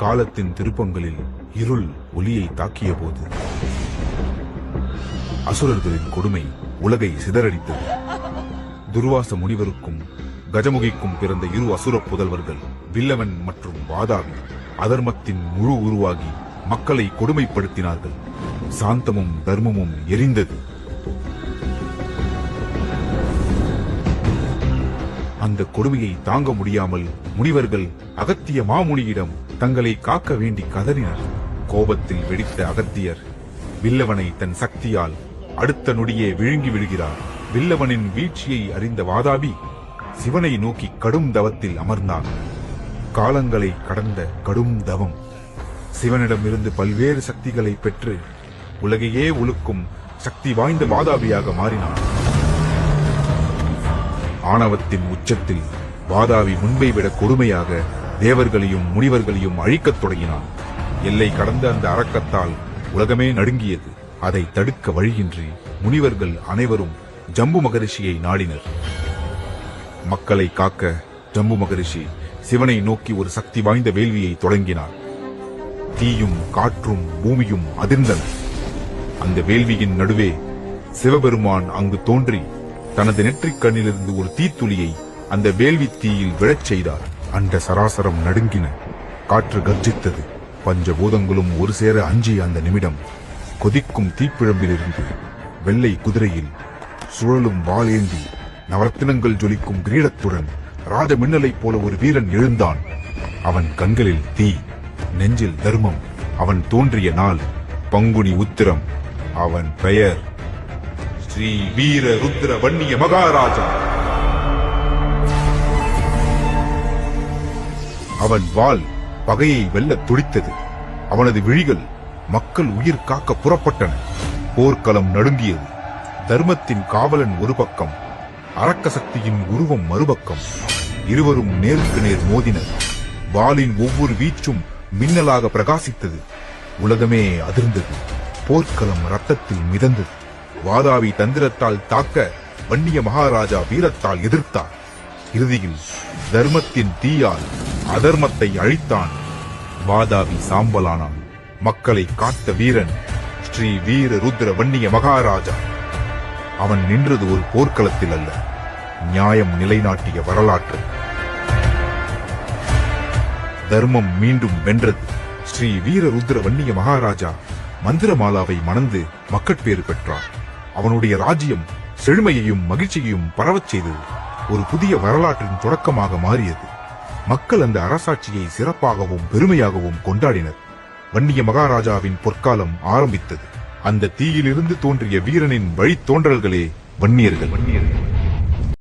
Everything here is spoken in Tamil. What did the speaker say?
காலத்தின் திருப்பங்களில் இருள் ஒளியை தாக்கிய போது அசுரர்களின் கொடுமை உலகை சிதறடித்தது. துர்வாச முனிவருக்கும் கஜமுகிக்கும் பிறந்த இரு அசுர புதல்வர்கள் வில்லவன் மற்றும் வாதாவி அதர்மத்தின் முழு உருவாகி மக்களை கொடுமைப்படுத்தினார்கள். சாந்தமும் தர்மமும் எரிந்தது. அந்த கொடுமையை தாங்க முடியாமல் முனிவர்கள் அகத்திய மாமுனியிடம் தங்களை காக்க வேண்டி கதறினர். கோபத்தில் வெடித்த அகத்தியர் வில்லவனை தன் சக்தியால் அடுத்த நொடியே விழுங்கி விடுகிறார். வில்லவனின் வீழ்ச்சியை அறிந்த வாதாபி சிவனை நோக்கி கடும் தவத்தில் அமர்ந்தான். காலங்களை கடந்த கடும் தவம். சிவனிடமிருந்து பல்வேறு சக்திகளை பெற்று உலகையே உலுக்கும் சக்தி வாய்ந்த வாதாபியாக மாறினான். ஆணவத்தின் உச்சத்தில் வாதாவி முன்பை விட கொடுமையாக தேவர்களையும் முனிவர்களையும் அழிக்கத் தொடங்கினான். எல்லை கடந்த அந்த அரக்கத்தால் உலகமே நடுங்கியது. அதை தடுக்க வழியின்றி முனிவர்கள் அனைவரும் ஜம்பு மகரிஷியை நாடினர். மக்களை காக்க ஜம்பு மகரிஷி சிவனை நோக்கி ஒரு சக்தி வாய்ந்த வேள்வியை தொடங்கினார். தீயும் காற்றும் பூமியும் அதிர்ந்தன. அந்த வேள்வியின் நடுவே சிவபெருமான் அங்கு தோன்றி தனது நெற்றிக் கண்ணிலிருந்து ஒரு தீத்துளியை அந்த வேள்வி தீயில் விழச் செய்தார். அந்த சராசரம் நடுங்கின காற்று கர்ஜித்தது. பஞ்சபூதங்களும் ஒரு சேர அஞ்சிய அந்த நிமிடம் கொதிக்கும் தீப்பிழம்பிலிருந்து வெள்ளை குதிரையில் சுழலும் வாளேந்தி நவரத்தினங்கள் ஜொலிக்கும் கிரீடத்துடன் ராஜ மின்னலைப் போல ஒரு வீரன் எழுந்தான். அவன் கண்களில் தீ நெஞ்சில் தர்மம் அவன் தோன்றிய நாள் பங்குனி உத்திரம் அவன் பெயர் ஸ்ரீ வீர ருத்ர வன்னிய மகாராஜா. அவன் வாள் பகையை வெல்ல துடித்தது. அவனது விழிகள் மக்கள் உயிர் காக்க புறப்பட்டன. போர்க்களம் நடுங்கியது. தர்மத்தின் காவலன் ஒரு பக்கம் அரக்க சக்தியின் உருவம் மறுபக்கம். இருவரும் நேருக்கு நேர் மோதினர். வாளின் ஒவ்வொரு வீச்சும் மின்னலாக பிரகாசித்தது. உலகமே அதிர்ந்தது. போர்க்களம் ரத்தத்தில் மிதந்தது. வாதாவி தந்திரத்தால் தாக்க வன்னிய மகாராஜா வீரத்தால் எதிர்த்தார் இறுதியில் தர்மத்தின் தீயால் அதர்மத்தை அழித்தான் வாதாவி சாம்பலானான். மக்களை காத்த வீரன் ஸ்ரீ வீர ருத்ர வன்னிய மகாராஜா. அவன் நின்றது ஒரு போர்க்களத்தில் அல்ல நியாயம் நிலைநாட்டிய வரலாற்று. தர்மம் மீண்டும் வென்றது. ஸ்ரீ வீர ருத்ர வன்னிய மகாராஜா மந்திரமாலாவை மணந்து மக்கட்பேறு பெற்றார். அவனுடைய ராஜ்யம் செழுமையையும் மகிழ்ச்சியையும் பரவச் செய்தது ஒரு புதிய வரலாற்றின் தொடக்கமாக மாறியது. மக்கள் அந்த அரசாட்சியை சிறப்பாகவும் பெருமையாகவும் கொண்டாடினர். வன்னிய மகாராஜாவின் பொற்காலம் ஆரம்பித்தது. அந்த தீயிலிருந்து தோன்றிய வீரனின் வழித்தோன்றல்களே வன்னியர்கள் வன்னியர்கள்.